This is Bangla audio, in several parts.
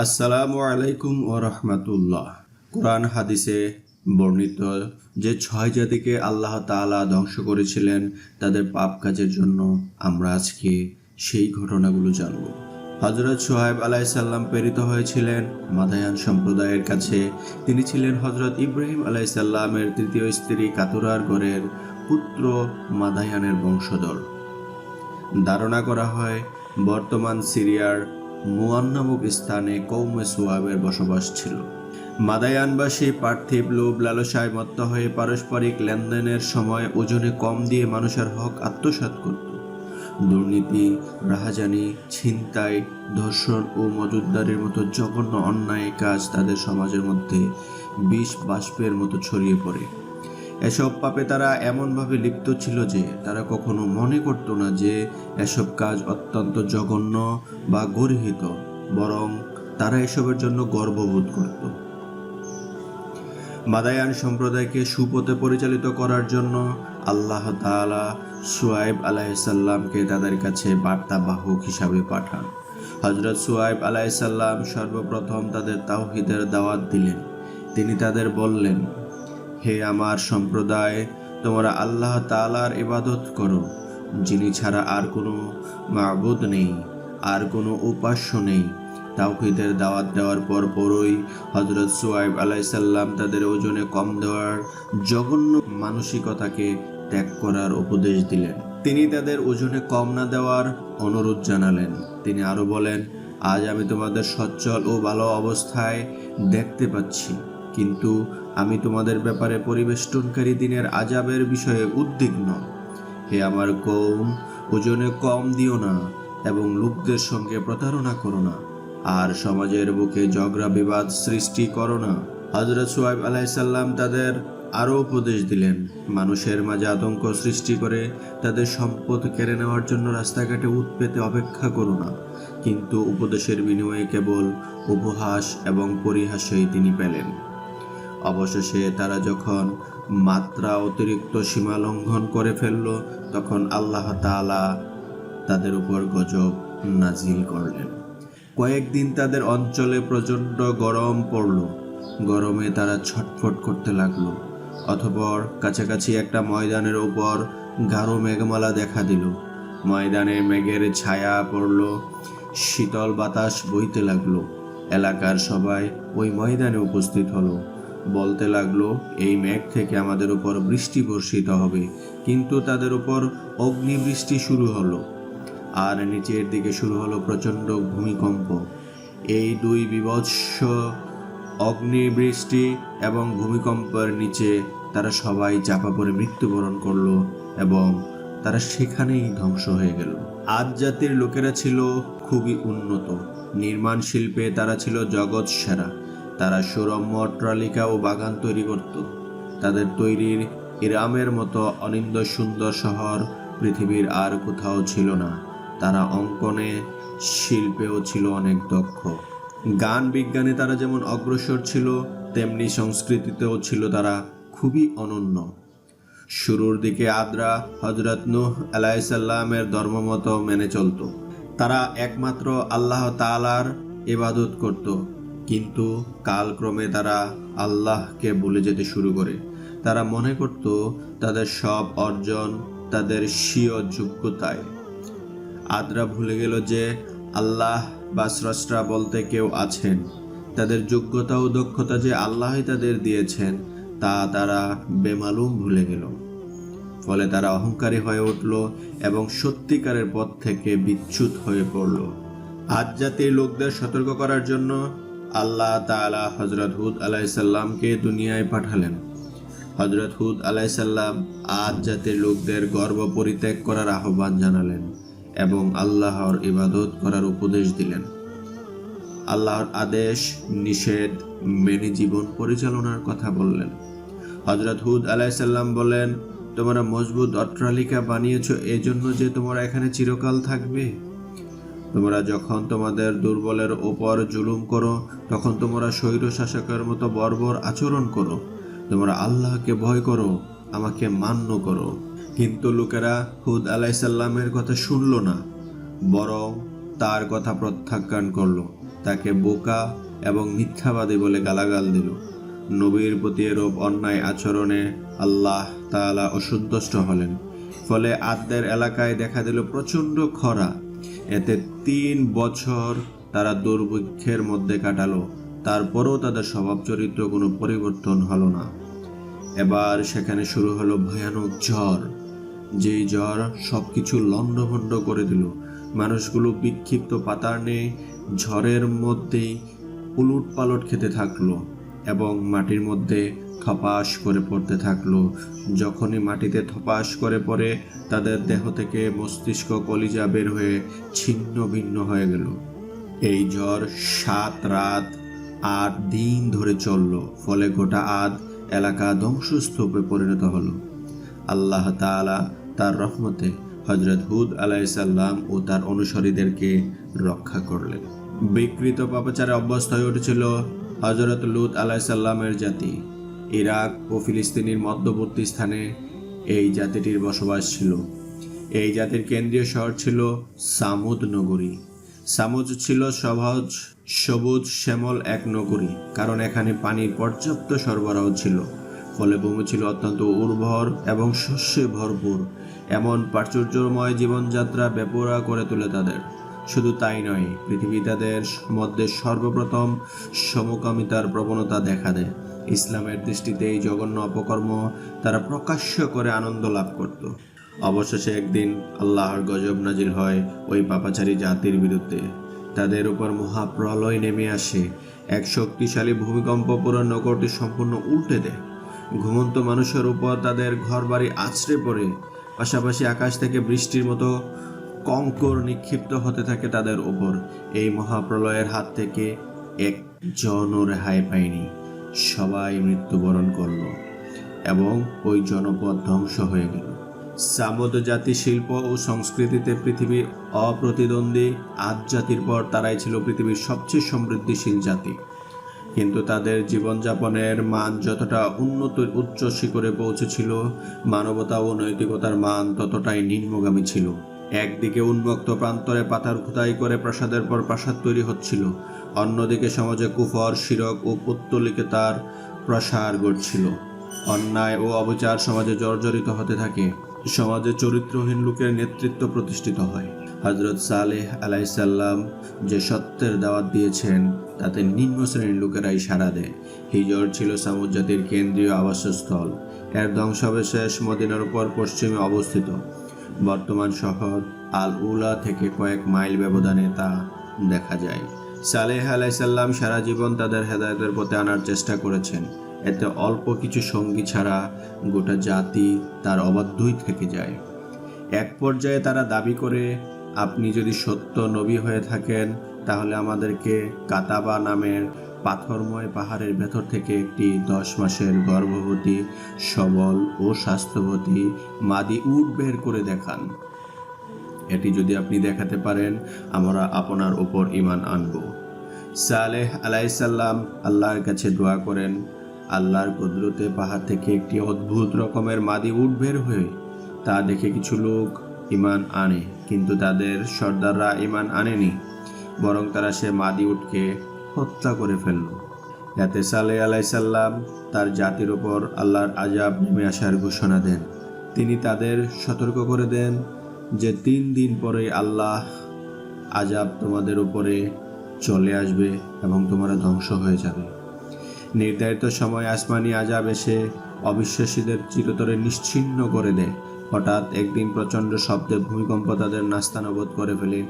আসসালামু আলাইকুম ও রহমতুল্লাহ। কোরআন হাদিসে বর্ণিত যে ছয় জাতিকে আল্লাহ তাআলা ধ্বংস করেছিলেন, তাদের পাপ কাজের জন্য আমরা আজকে সেই ঘটনাগুলো জানব। হজরত সোহাইব আলাইসাল্লাম প্রেরিত হয়েছিলেন মাদায়ান সম্প্রদায়ের কাছে। তিনি ছিলেন হজরত ইব্রাহিম আলাইসাল্লামের তৃতীয় স্ত্রী কাতুরার গড়ের পুত্র মাদায়ানের বংশধর। ধারণা করা হয়, বর্তমান সিরিয়ার মুয়ান নামক স্থানে কৌমে সোয়াবের বসবাস ছিল। মাদায়ানবাসী পার্থিব লোভ লালসায় মত্ত হয়ে পারস্পরিক লেনদেনের সময় ওজনে কম দিয়ে মানুষের হক আত্মসাৎ করত। দুর্নীতি, রাহাজানি, ছিনতাই, ধর্ষণ ও মজুদদারির মতো জঘন্য অন্যায় কাজ তাদের সমাজের মধ্যে বিষ বাষ্পের মতো ছড়িয়ে পড়ে। এসব পাপে তারা এমনভাবে লিপ্ত ছিল যে তারা কখনো মনে করত না যে এসব কাজ অত্যন্ত জঘন্য বা গর্হিত, বরং তারা এসবের জন্য গর্ববোধ করত। মাদায়ান সম্প্রদায়কে সুপথে পরিচালিত করার জন্য আল্লাহ তাআলা সুয়াইব আলাইসাল্লামকে তাদের কাছে বার্তাবাহক হিসাবে পাঠান। হজরত সুয়াইব আলাইসাল্লাম সর্বপ্রথম তাদের তাওহিদের দাওয়াত দিলেন। তিনি তাদের বললেন হে আমার সম্প্রদায়, তোমরা আল্লাহ তাআলার ইবাদত করো, যিনি ছাড়া আর কোনো মাবুদ নেই, আর কোনো উপাস্য নেই। তাওহিদের দাওয়াত দেওয়ার পর পরই হজরত সুয়াইব আলাইসাল্লাম তাদের ওজনে কম দেওয়ার জঘন্য মানসিকতাকে ত্যাগ করার উপদেশ দিলেন। তিনি তাদের ওজনে কম না দেওয়ার অনুরোধ জানালেন। তিনি আরও বলেন, আজ আমি তোমাদের সচ্ছল ও ভালো অবস্থায় দেখতে পাচ্ছি, কিন্তু আমি তোমাদের ব্যাপারে পরিবেষ্টনকারী দিনের আজাবের বিষয়ে উদ্বিগ্ন। হে আমার কৌম ওজনে কম দিও না এবং লোকদের সঙ্গে প্রতারণা করো না। আর সমাজের বুকে ঝগড়া বিবাদ সৃষ্টি করো না। হজরত সোয়াইব আলাইসাল্লাম তাদের আরও উপদেশ দিলেন। মানুষের মাঝে আতঙ্ক সৃষ্টি করে তাদের সম্পদ কেড়ে নেওয়ার জন্য রাস্তাঘাটে উৎপেতে অপেক্ষা করো না। কিন্তু উপদেশের বিনিময়ে কেবল উপহাস এবং পরিহাসই তিনি পেলেন। অবশেষে তারা যখন মাত্রা অতিরিক্ত সীমা লঙ্ঘন করে ফেলল, তখন আল্লাহ তাআলা তাদের উপর গজব নাজিল করলেন। কয়েকদিন তাদের অঞ্চলে প্রচণ্ড গরম পড়ল। গরমে তারা ছটফট করতে লাগল, অতপর কাছাকাছি একটা ময়দানের উপর গাঢ় মেঘমালা দেখা দিল। ময়দানে মেঘের ছায়া পড়ল, শীতল বাতাস বইতে লাগল। এলাকার সবাই ওই ময়দানে উপস্থিত হলো। বলতে লাগল, এই মেঘ থেকে আমাদের উপর বৃষ্টি বর্ষিত হবে। কিন্তু তাদের উপর অগ্নিবৃষ্টি শুরু হলো আর নিচের দিকে শুরু হলো প্রচণ্ড ভূমিকম্প। এই দুই বিভৎস অগ্নিবৃষ্টি এবং ভূমিকম্পের নিচে তারা সবাই চাপা পড়ে মৃত্যুবরণ করল এবং তারা সেখানেই ধ্বংস হয়ে গেল। আজ জাতির লোকেরা ছিল খুবই উন্নত। নির্মাণ শিল্পে তারা ছিল জগৎ সেরা। তারা সুরম্য অট্টালিকা ও বাগান তৈরি করত। তাদের তৈরির ইরামের মতো অনিন্দ সুন্দর শহর পৃথিবীর আর কোথাও ছিল না। তারা অঙ্কনে শিল্পেও ছিল অনেক দক্ষ। গান বিজ্ঞানে তারা যেমন অগ্রসর ছিল, তেমনি সংস্কৃতিতেও ছিল তারা খুবই অনন্য। শুরুর দিকে আদ্রা হজরত নূহ আলাইসাল্লামের ধর্মমত মেনে চলত। তারা একমাত্র আল্লাহ তাআলার ইবাদত করত। কিন্তু কালক্রমে তারা আল্লাহকে ভুলে যেতে শুরু করে। তারা মনে করত তাদের সব অর্জন তাদের স্বীয় যোগ্যতায়। আদ্রা ভুলে গেল যে আল্লাহ বা স্রষ্টা বলতে কেউ আছেন। তাদের যোগ্যতা ও দক্ষতা যে আল্লাহই তাদের দিয়েছেন, তা তারা বেমালুম ভুলে গেল। ফলে তারা অহংকারী হয়ে উঠল এবং সত্যিকারের পথ থেকে বিচ্যুত হয়ে পড়ল। আজ জাতির লোকদের সতর্ক করার জন্য আল্লাহ তাআলা হজরত হুদ আলাইসাল্লামকে দুনিয়ায় পাঠালেন। হজরত হুদ আলাইসাল্লাম আজ জাতির লোকদের গর্ব পরিত্যাগ করার আহ্বান জানালেন এবং আল্লাহর ইবাদত করার উপদেশ দিলেন। আল্লাহর আদেশ, নিষেধ, মেনে জীবন পরিচালনার কথা বললেন। হজরত হুদ আলাইসাল্লাম বলেন, তোমরা মজবুত অট্টালিকা বানিয়েছ, এজন্য যে তোমরা এখানে চিরকাল থাকবে? তোমরা যখন তোমাদের দুর্বলের ওপর জুলুম করো, তখন তোমরা স্বৈর শাসকের মতো বর্বর আচরণ করো। তোমরা আল্লাহকে ভয় করো, আমাকে মান্য করো। কিন্তু লোকেরা হুদ আলাইসাল্লামের কথা শুনল না, বরং তার কথা প্রত্যাখ্যান করল। তাকে বোকা এবং মিথ্যাবাদী বলে গালাগাল দিল। নবীর প্রতি এরূপ অন্যায় আচরণে আল্লাহ তাআলা অসন্তুষ্ট হলেন। ফলে আদদের এলাকায় দেখা দিল প্রচণ্ড খরা। এতে তিন বছর তারা দুর্ভিক্ষের মধ্যে কাটালো। তারপরও তাদের স্বভাব চরিত্র কোনো পরিবর্তন হলো না। এবার সেখানে শুরু হলো ভয়ানক ঝড় যেই জ্বর সব কিছু লণ্ডভণ্ড করে দিল। মানুষগুলো বিক্ষিপ্ত পাতার নিয়ে ঝড়ের মধ্যেই উলুট পালট খেতে থাকল। এবং মাটির মধ্যে থপাস করে পড়তে থাকল। যখনই মাটিতে থপাস করে পড়ে, তাদের দেহ থেকে মস্তিষ্ক কলিজা বের হয়ে ছিন্ন ভিন্ন হয়ে গেল। এই জ্বর সাত রাত আট দিন ধরে চলল, ফলে গোটা আদ এলাকা ধ্বংসস্তূপে পরিণত হলো। আল্লাহ তাআলা তার রহমতে হজরত হুদ আলাইসাল্লাম ও তার অনুসারীদেরকে রক্ষা করলেন। বিকৃত পাপাচারে অভ্যস্ত হয়ে উঠেছিল হজরত লুত আলাইসাল্লামের জাতি। ইরাক ও ফিলিস্তিনির মধ্যবর্তী স্থানে এই জাতিটির বসবাস ছিল। এই জাতির কেন্দ্রীয় শহর ছিল সামুদ নগরী। সামুদ ছিল সহজ, সবুজ, শ্যামল এক নগরী, কারণ এখানে পানির পর্যাপ্ত সরবরাহ ছিল। ফলে ভূমি ছিল অত্যন্ত উর্বর এবং শস্যে ভরপুর। এমন প্রাচুর্যময় জীবনযাত্রা বেপরা করে তোলে তাদের। শুধু তাই নয়, পৃথিবী তাদের মধ্যে সর্বপ্রথম সমকামিতার প্রবণতা দেখা দেয়। ইসলামের দৃষ্টিতে এই জঘন্য অপকর্ম তারা প্রকাশ্য করে আনন্দ লাভ করত। অবশেষে একদিন আল্লাহর গজব নাজিল হয় ওই পাপাচারী জাতির বিরুদ্ধে। তাদের উপর মহাপ্রলয় নেমে আসে, এক শক্তিশালী ভূমিকম্প পুরো নগরটি সম্পূর্ণ উল্টে দেয়। ঘুমন্ত মানুষের উপর তাদের ঘরবাড়ি আছড়ে পড়ে, পাশাপাশি আকাশ থেকে বৃষ্টির মতো কঙ্কর নিক্ষিপ্ত হতে থাকে তাদের ওপর। এই মহাপ্রলয়ের হাত থেকে একজনও রেহাই পায়নি। সবাই মৃত্যুবরণ করল এবং ওই জনপদ ধ্বংস হয়ে গেল। সামদ জাতি শিল্প ও সংস্কৃতিতে পৃথিবীর অপ্রতিদ্বন্দ্বী। আদ জাতির পর তারাই ছিল পৃথিবীর সবচেয়ে সমৃদ্ধিশীল জাতি। কিন্তু তাদের জীবনযাপনের মান যতটা উন্নত উচ্চ শিখরে পৌঁছেছিল, মানবতা ও নৈতিকতার মান ততটাই নিম্নগামী ছিল। একদিকে উন্মুক্ত প্রান্তরে পাতার খোদাই করে প্রাসাদের পর প্রাসাদ তৈরি হচ্ছিল, অন্যদিকে সমাজে কুফর, শিরক ও পুত্তলিকে তার প্রসার ঘটছিল। অন্যায় ও অবিচার সমাজে জর্জরিত হতে থাকে। সমাজে চরিত্রহীন লোকের নেতৃত্ব প্রতিষ্ঠিত হয়। হজরত সালেহ আলাইসাল্লাম যে সত্যের দাওয়াত দিয়েছেন, তাতে নিম্ন শ্রেণির লোকেরাই সাড়া দেয়। হিজর ছিল সামুদ জাতির কেন্দ্রীয় আবাসস্থল। এর ধ্বংসাবশেষ মদিনার উপর পশ্চিমে অবস্থিত। বর্তমান শহর আল উলা থেকে কয়েক মাইল ব্যবধানে তা দেখা যায়। সালেহ আলাইসাল্লাম সারা জীবন তাদের হেদায়তের পথে আনার চেষ্টা করেছেন। এতে অল্প কিছু সঙ্গী ছাড়া গোটা জাতি তার অবাধ্যই থেকে যায়। এক পর্যায়ে তারা দাবি করে, আপনি যদি সত্য নবী হয়ে থাকেন, তাহলে আমাদেরকে কাতাবা নামের পাথরময় পাহাড়ের ভেতর থেকে একটি দশ মাসের গর্ভবতী, সবল ও স্বাস্থ্যবতী মাদি উট বের করে দেখান। এটি যদি আপনি দেখাতে পারেন, আমরা আপনার ওপর ইমান আনব। সালেহ আলাইসাল্লাম আল্লাহর কাছে দোয়া করেন, আল্লাহর কুদরতে পাহাড় থেকে একটি অদ্ভুত রকমের মাদি উট বের হয়ে তা দেখে কিছু লোক ইমান আনে, কিন্তু তাদের সর্দাররা ইমান আনেনি, বরং তারা সে মাদি উটকে হত্যা করে ফেলল। যাতে সালে আলাইসাল্লাম তার জাতির ওপর আল্লাহর আজাব নেমে আসার ঘোষণা দেন। তিনি তাদের সতর্ক করে দেন যে তিন দিন পরে আল্লাহ আজাব তোমাদের উপরে চলে আসবে এবং তোমরা ধ্বংস হয়ে যাবে। নির্ধারিত সময় আসমানি আজাব এসে অবিশ্বাসীদের চিরতরে নিশ্চিহ্ন করে দেয়। হঠাৎ একদিন প্রচণ্ড শব্দে ভূমিকম্প তাদের নাস্তানবোধ করে ফেলে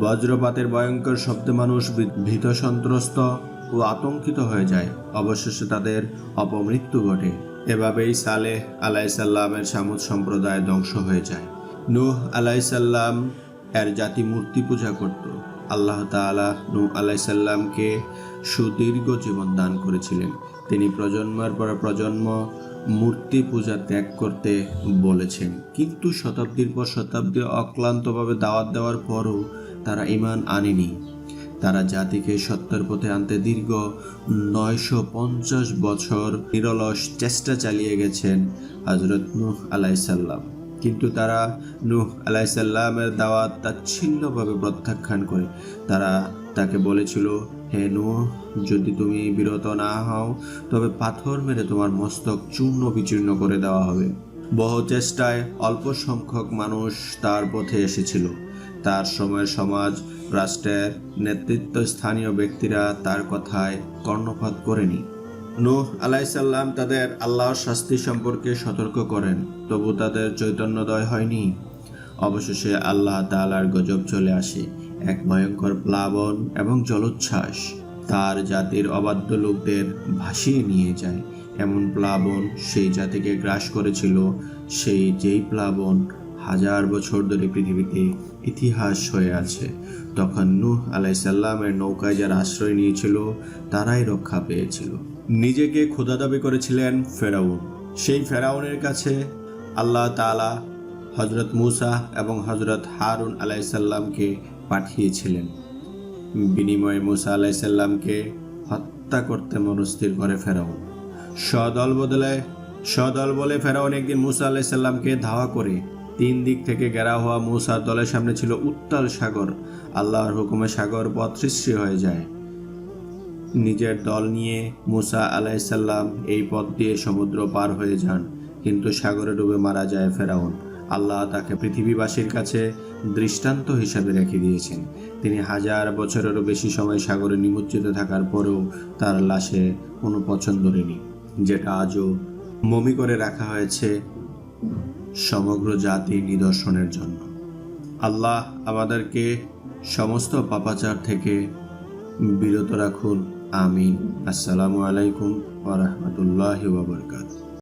বজ্রপাতের ভয়ঙ্কর শব্দে মানুষ ভীত সন্ত্রস্ত ও আতঙ্কিত হয়ে যায়। অবশেষে তাদের অপমৃত্যু ঘটে। এভাবেই সালেহ আলাইসাল্লামের সামুদ সম্প্রদায় ধ্বংস হয়ে যায়। নূহ আলাইসাল্লাম এর জাতি মূর্তি পূজা করত। আল্লাহ তাআলা নূহ আলাইসাল্লামকে সুদীর্ঘ জীবন দান করেছিলেন। তিনি প্রজন্মের পর প্রজন্ম মূর্তি পূজা ত্যাগ করতে বলেছেন। কিন্তু শতাব্দীর পর শতাব্দী অক্লান্তভাবে দাওয়াত দেওয়ার পরও তারা ইমান আনেনি। তারা জাতিকে সত্যের পথে আনতে দীর্ঘ নয়শো পঞ্চাশ বছর নিরলস চেষ্টা চালিয়ে গেছেন হজরত নূহ আলাইসাল্লাম কিন্তু তারা নূহ আলাইসাল্লামের দাওয়াত তাচ্ছিন্নভাবে প্রত্যাখ্যান করে। তারা তাকে বলেছিল, হে নূহ, যদি তুমি বিরত না হও, তবে পাথর মেরে তোমার মস্তক চূর্ণ বিচূর্ণ করে দেওয়া হবে। বহু চেষ্টায় অল্প সংখ্যক মানুষ তার পথে এসেছিল। তার সময়ের সমাজ, রাষ্ট্রের নেতৃত্ব স্থানীয় ব্যক্তিরা তার কথায় কর্ণপাত করেনি। নূহ আলাইসাল্লাম তাদের আল্লাহর শাস্তি সম্পর্কে সতর্ক করেন, তবু তাদের চৈতন্যদয় হয়নি। অবশেষে আল্লাহ তালার গজব চলে আসে, এক ভয়ঙ্কর প্লাবন এবং জলোচ্ছ্বাস। তার জাতির অবাধ্য লোকদের ভাসিয়ে নিয়ে যায়। এমন প্লাবন সেই জাতিকে গ্রাস করেছিল, সেই যেই প্লাবন হাজার বছর ধরে পৃথিবীতে ইতিহাস হয়ে আছে। তখন নূহ আলাইসাল্লামের নৌকায় যারা আশ্রয় নিয়েছিল, তারাই রক্ষা পেয়েছিল। নিজেকে ক্ষুধা দাবি করেছিলেন ফেরাউন। সেই ফেরাউনের কাছে আল্লাহ তাআলা হজরত মুসা এবং হজরত হারুন আলাইসাল্লামকে পাঠিয়েছিলেন। বিনিময়ে মুসা আলাইসাল্লামকে হত্যা করতে মনস্থির করে ফেরাউন। সদল বদলে, সদল বলে ফেরাউন একদিন মুসা আলাইসাল্লামকে ধাওয়া করে তিন দিক থেকে ঘেরা হওয়া মুসার দলের সামনে ছিল উত্তাল সাগর। আল্লাহর হুকুমে সাগর পথ সৃষ্টি হয়ে যায়। নিজের দল নিয়ে মুসা আলাইসাল্লাম এই পথ দিয়ে সমুদ্র পার হয়ে যান, কিন্তু সাগরে ডুবে মারা যায় ফেরাউন। আল্লাহ তাকে পৃথিবীবাসীর কাছে দৃষ্টান্ত হিসাবে রেখে দিয়েছেন। তিনি হাজার বছরেরও বেশি সময় সাগরে নিমজ্জিত থাকার পরেও তার লাশে কোনো পছন্দ নেই যেটা আজও মমি করে রাখা হয়েছে। সমগ্র জাতি নিদর্শনের জন্য। আল্লাহ আমাদেরকে সমস্ত পাপাচার থেকে বিরত রাখুন। আমিন। আসসালামু আলাইকুম ওরহমতুল্লাহ বারাকাতুহু।